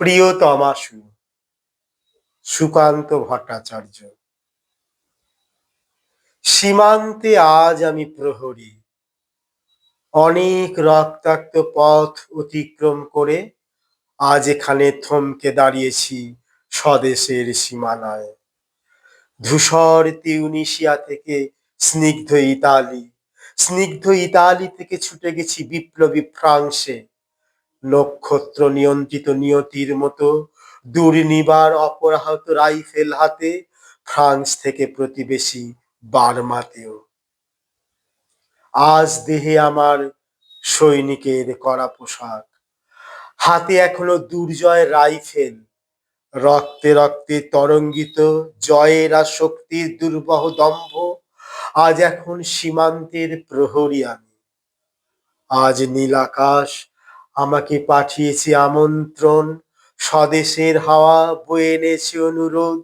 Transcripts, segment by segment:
প্রিয়তমাসু সুকান্ত ভট্টাচার্য। সীমান্তে আজ আমি প্রহরী। অনেক রক্তাক্ত পথ অতিক্রম করে আজ এখানে থমকে দাঁড়িয়েছি স্বদেশের সীমানায়। ধূসর তিউনিশিয়া থেকে স্নিগ্ধ ইতালি স্নিগ্ধ ইতালি থেকে ছুটে গেছি বিপ্লবী ফ্রান্সে। নক্ষত্র নিয়ন্ত্রিত নিয়তির মতো দুর্নিবার অপরাহত রাইফেল হাতে ফ্রান্স থেকে প্রতিবেশী বার্মাতেও। আজ দেহে আমার সৈনিকের করা পোশাক। হাতে এখনও দুর্জয় রাইফেল। রক্তে রক্তে তরঙ্গিত জয়ের আর শক্তির দুর্বহ দম্ভ আজ এখন সীমান্তের প্রহরী আমি। আজ নীল আকাশ আমাকে পাঠিয়েছে আমন্ত্রণ। স্বদেশের হাওয়া বয়ে এনেছে অনুরোধ।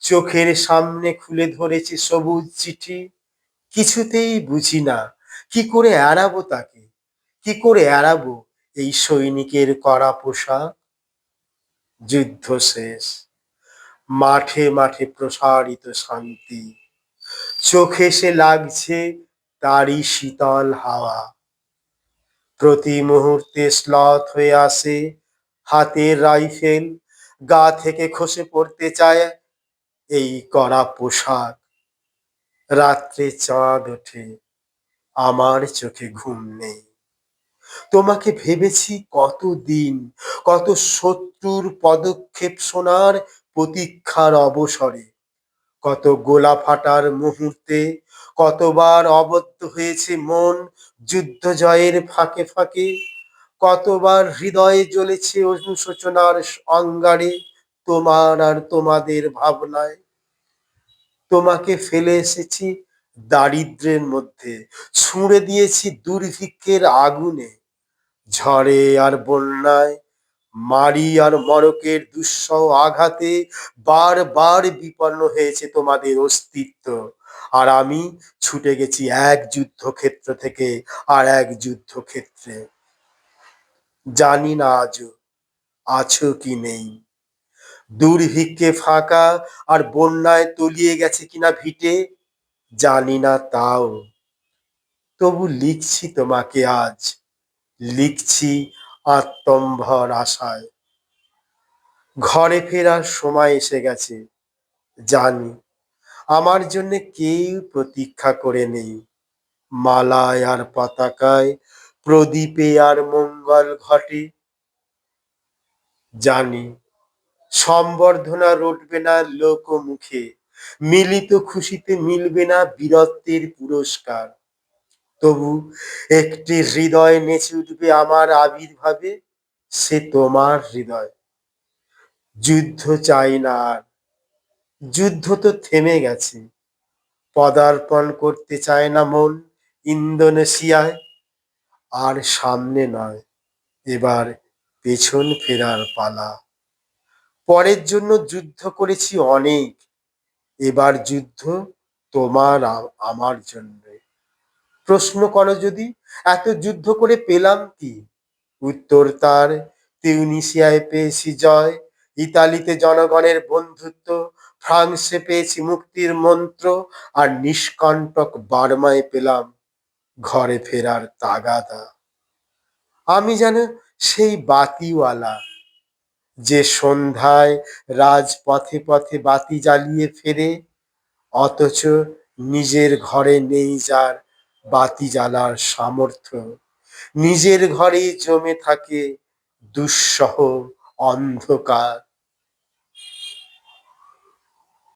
চোখের সামনে খুলে ধরেছে সবুজ চিঠি। কিছুতেই বুঝি না, কি করে এড়াবো তাকে? কি করে এড়াবো এই সৈনিকের করা পোশাক? যুদ্ধ শেষ। মাঠে মাঠে প্রসারিত শান্তি। চোখে সে লাগছে তারই শীতল হাওয়া। প্রতি মুহূর্তে স্লথ হয়ে আসে, হাতের রাইফেল, গা থেকে খসে পড়তে চায় এই করা পোশাক। রাত্রে চাঁদ ওঠে, আমার চোখে ঘুম নেই। তোমাকে ভেবেছি কত দিন কত শত্রুর পদক্ষেপ শোনার প্রতীক্ষার অবসরে, কত গোলা ফাটার মুহূর্তে কতবার অবদ্ধ হয়েছে মন যুদ্ধ জয়ের ফাঁকে ফাঁকে? কতবার হৃদয়ে জ্বলেছে অনুশোচনার অঙ্গারে? তোমার আর তোমাদের ভাবনায়? তোমাকে ফেলে এসেছি দারিদ্রের মধ্যে, ছুঁড়ে দিয়েছি দুর্ভিক্ষের আগুনে। ঝড়ে আর বন্যায়, মারি আর মরকের দুঃসহ আঘাতে বারবার বিপন্ন হয়েছে তোমাদের অস্তিত্ব। আর আমি ছুটে গেছি এক যুদ্ধক্ষেত্র থেকে আর এক যুদ্ধক্ষেত্রে। জানি না আজও আছো কি নেই। দুর্ভিক্ষে ফাঁকা আর বন্যায় তলিয়ে গেছে কিনা ভিটে, জানি না তাও। তবু লিখছি তোমাকে আজ, লিখছি আত্মম্ভর আশায়। ঘরে ফেরার সময় এসে গেছে, জানি আমার জন্য কেউ প্রতীক্ষা করে নেই। মালায় আর পতাকায়, প্রদীপে আর মঙ্গল ঘটে। জানি, সম্বর্ধনা রটবে না লোক মুখে মিলিত খুশিতে মিলবে না বীরত্বের পুরস্কার। তবু একটি হৃদয় নেচে উঠবে আমার আবির্ভাবে, সে তোমার হৃদয়। যুদ্ধ চাই না আর যুদ্ধ তো থেমে গেছে। পদার্পণ করতে চায় না মন ইন্দোনেশিয়ায়, আর সামনে নয়, এবার পেছন ফেরার পালা। পরের জন্য যুদ্ধ করেছি অনেক, এবার যুদ্ধ তোমার আমার জন্য। প্রশ্ন করো যদি, এত যুদ্ধ করে পেলাম কি? উত্তর তার তিউনিসিয়ায় পেয়েছি জয়, ইতালিতে জনগণের বন্ধুত্ব ফ্রান্সে পেয়েছি মুক্তির মন্ত্র আর নিষ্কণ্টক বার্মায় পেলাম ঘরে ফেরার তাগাদা। আমি যেন সেই বাতিওয়ালা যে সন্ধ্যায় রাজপথে পথে বাতি জ্বালিয়ে ফেরে, অথচ নিজের ঘরে নেই যার বাতি জ্বালার সামর্থ্য। নিজের ঘরেই জমে থাকে দুঃসহ অন্ধকার।